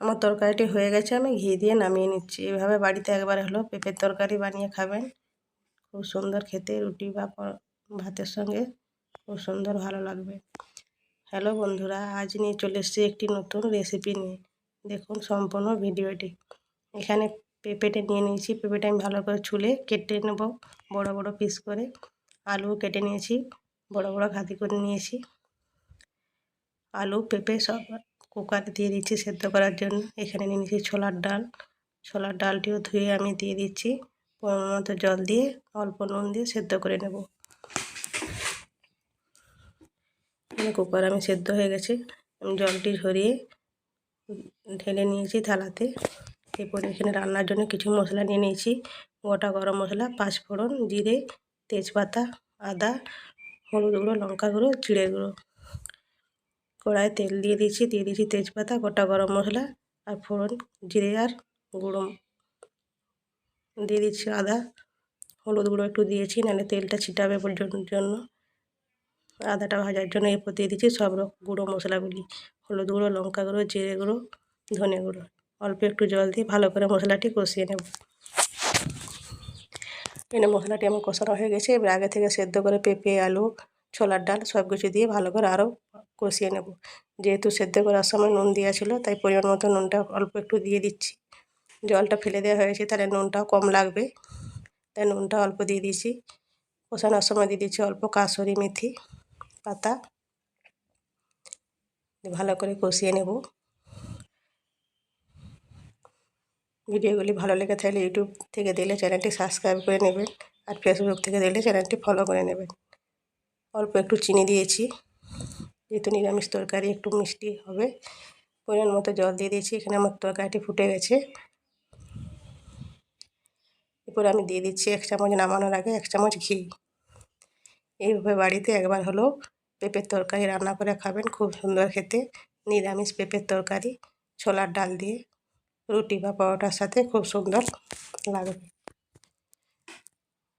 আমার তরকারিটি হয়ে গেছে, আমি ঘি দিয়ে নামিয়ে নিচ্ছি। এভাবে বাড়িতে একবার হলো পেঁপের তরকারি বানিয়ে খাবেন। খুব সুন্দর খেতে, রুটি বা ভাতের সঙ্গে খুব সুন্দর ভালো লাগবে। হ্যালো বন্ধুরা, আজ নিয়ে চলে এসেছি একটি নতুন রেসিপি নিয়ে। দেখুন সম্পূর্ণ ভিডিওটি। এখানে পেঁপেটা নিয়ে নিয়েছি। পেঁপেটা আমি ভালো করে ছুলে কেটে নেব বড় বড় পিস করে। আলু কেটে নিয়েছি, বড় বড় ঘাতি করে নিয়েছি। আলু, পেঁপে সব কুকারে দিয়ে দিচ্ছি সেদ্ধ করার জন্য। এখানে নিয়ে নিয়েছি ছোলার ডাল। ছোলার ডালটিও ধুয়ে আমি দিয়ে দিচ্ছি। মতো জল দিয়ে অল্প নুন দিয়ে সেদ্ধ করে নেব। কুকার আমি সেদ্ধ হয়ে গেছে। আমি জলটি ঝরিয়ে ঢেলে নিয়েছি থালাতে। এরপরে এখানে রান্নার জন্য কিছু মশলা নিয়ে নিয়েছি। গোটা গরম মশলা, পাঁচফোড়ন, জিরে, তেজপাতা, আদা, হলুদ গুঁড়ো, লঙ্কা গুঁড়ো, জিরে গুঁড়ো। কড়াই তেল দিয়ে দিয়েছি দিয়ে দিয়েছি তেজপাতা, গোটা গরম মশলা আর ফোড়ন, জিরে আর গুঁড়ো। দিয়ে দিচ্ছি আদা, হলুদ গুঁড়ো একটু দিয়েছি, নাহলে তেলটা ছিটাবে জন্য আদাটা ভাজার জন্য এরপর দিয়ে দিচ্ছি সব রকম গুঁড়ো মশলাগুলি। হলুদ গুঁড়ো, লঙ্কা গুঁড়ো, জিরে গুঁড়ো, ধনে গুঁড়ো। অল্প একটু জল দিয়ে ভালো করে মশলাটি কষিয়ে নেব। এনে মশলাটি আমার কষানো হয়ে গেছে। এবার আগে থেকে সেদ্ধ করে পেঁপে, আলু, ছোলার ডাল সব কিছু দিয়ে ভালো করে আরও কষিয়ে নেব। যেহেতু সেদ্ধ করার সময় নুন দেওয়া ছিল, তাই পরিমাণ মতো নুনটা অল্প একটু দিয়ে দিচ্ছি। জলটা ফেলে দেওয়া হয়েছে, তাহলে নুনটাও কম লাগবে। তাই নুনটা অল্প দিয়ে দিয়েছি। কষানোর সময় দিয়ে দিচ্ছি অল্প কাসরি মেথি পাতা। ভালো করে কষিয়ে নেব। ভিডিওগুলি ভালো লেগে থাকলে ইউটিউব থেকে দিলে চ্যানেলটি সাবস্ক্রাইব করে নেবেন আর ফেসবুক থেকে দিলে চ্যানেলটি ফলো করে নেবেন। অল্প একটু চিনি দিয়েছি। যেহেতু নিরামিষ তরকারি, একটু মিষ্টি হবে। পরিমাণ মতো জল দিয়ে দিয়েছি, এখানে আমার তরকারিটি ফুটে গেছে। এরপর আমি দিয়ে দিচ্ছি এক চামচ নামানোর আগে এক চামচ ঘি। এইভাবে বাড়িতে একবার হলেও পেঁপের তরকারি রান্না করে খাবেন, খুব সুন্দর খেতে। নিরামিষ পেঁপের তরকারি, ছোলার ডাল দিয়ে, রুটি বা পরোটার সাথে খুব সুন্দর লাগবে